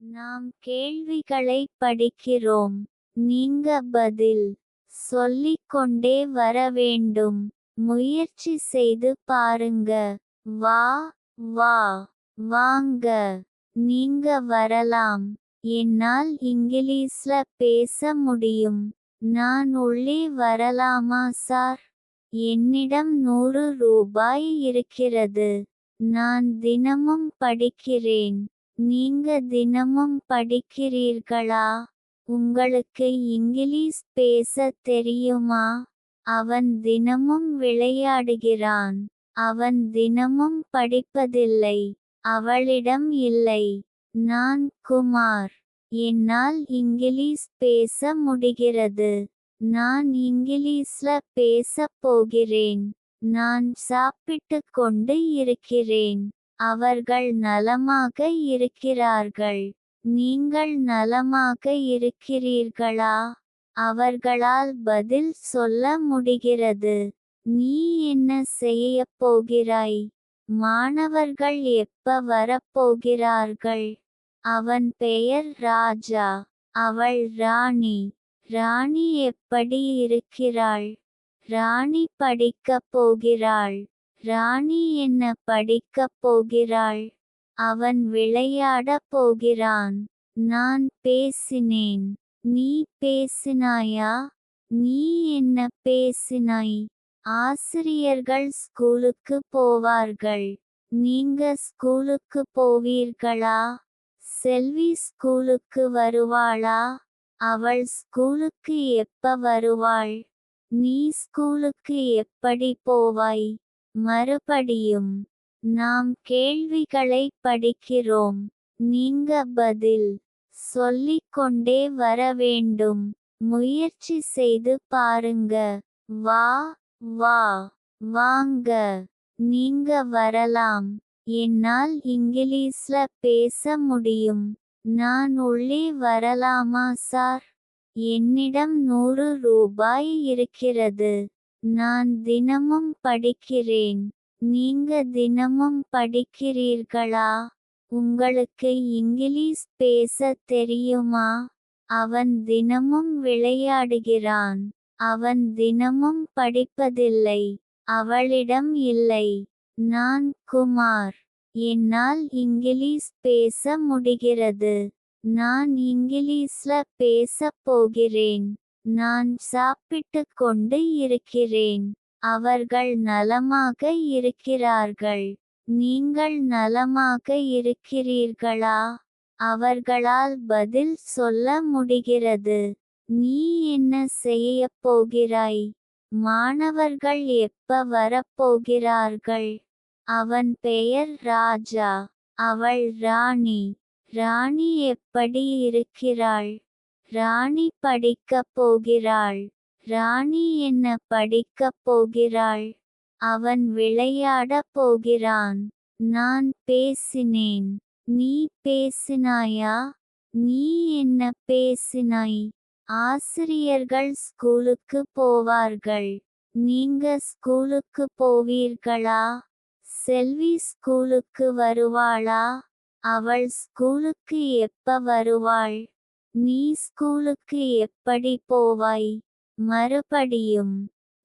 நாம் கேள்விகளை படிக்கிறோம். நீங்க பதில் சொல்லிக்கொண்டே வர வேண்டும். முயற்சி செய்து பாருங்க. வா வா வாங்க. நீங்க வரலாம். என்னால் இங்கிலீஷ்ல பேச முடியும். நான் உள்ளே வரலாமா சார்? என்னிடம் நூறு ரூபாய் இருக்கிறது. நான் தினமும் படிக்கிறேன். நீங்க தினமும் படிக்கிறீர்களா? உங்களுக்கு இங்கிலீஷ் பேச தெரியுமா? அவன் தினமும் விளையாடுகிறான். அவன் தினமும் படிப்பதில்லை. அவளிடம் இல்லை. நான் குமார். என்னால் இங்கிலீஷ் பேச முடிகிறது. நான் இங்கிலீஷ்ல பேசப் போகிறேன். நான் சாப்பிட்டு கொண்டு இருக்கிறேன். அவர்கள் நலமாக இருக்கிறார்கள். நீங்கள் நலமாக இருக்கிறீர்களா? அவர்களால் பதில் சொல்ல முடிகிறது. நீ என்ன செய்யப் போகிறாய்? மாணவர்கள் எப்ப வரப்போகிறார்கள் அவன் பெயர் ராஜா. அவள் ராணி. ராணி எப்படி இருக்கிறாள்? ராணி படிக்கப் போகிறாள். ராணி என்ன படிக்கப் போகிறாள்? அவன் விளையாடப் போகிறான். நான் பேசினேன். நீ பேசினாயா? நீ என்ன பேசினாய்? ஆசிரியர்கள் ஸ்கூலுக்கு போவார்கள். நீங்க ஸ்கூலுக்கு போவீர்களா? செல்வி ஸ்கூலுக்கு வருவாளா? அவள் ஸ்கூலுக்கு எப்ப வருவாள்? நீ ஸ்கூலுக்கு எப்படி போவாய்? மறுபடியும் நாம் கேள்விகளை படிக்கிறோம். நீங்க பதில் சொல்லிக்கொண்டே வர வேண்டும். முயற்சி செய்து பாருங்க. வா வா வாங்க. நீங்க வரலாம். என்னால் இங்கிலீஷ்ல பேச முடியும். நான் உள்ளே வரலாமா சார்? என்னிடம் நூறு ரூபாய் இருக்கிறது. நான் தினமும் படிக்கிறேன். நீங்க தினமும் படிக்கிறீர்களா? உங்களுக்கு இங்கிலீஷ் பேச தெரியுமா? அவன் தினமும் விளையாடுகிறான். அவன் தினமும் படிப்பதில்லை. அவளிடம் இல்லை. நான் குமார். என்னால் இங்கிலீஷ் பேச முடிகிறது. நான் இங்கிலீஷ்ல பேசப் போகிறேன். நான் சாப்பிட்டுக் கொண்டு இருக்கிறேன். அவர்கள் நலமாக இருக்கிறார்கள். நீங்கள் நலமாக இருக்கிறீர்களா? அவர்களால் பதில் சொல்ல முடிகிறது. நீ என்ன செய்யப்போகிறாய் மாணவர்கள் எப்ப வரப்போகிறார்கள் அவன் பெயர் ராஜா. அவள் ராணி. ராணி எப்படி இருக்கிறாள்? ராணி படிக்கப் போகிறாள். ராணி என்ன படிக்கப் போகிறாள்? அவன் விளையாடப் போகிறான். நான் பேசினேன். நீ பேசினாயா? நீ என்ன பேசினாய்? ஆசிரியர்கள் ஸ்கூலுக்கு போவார்கள். நீங்க ஸ்கூலுக்கு போவீர்களா? செல்வி ஸ்கூலுக்கு வருவாளா? அவள் ஸ்கூலுக்கு எப்ப வருவாள்? நீ ஸ்கூலுக்கு எப்படி போவாய்? மறுபடியும்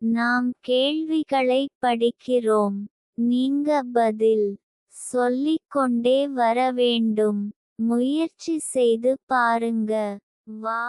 நாம் கேள்விகளை படிக்கிறோம். நீங்க பதில் சொல்லிக்கொண்டே வர வேண்டும். முயற்சி செய்து பாருங்க. வா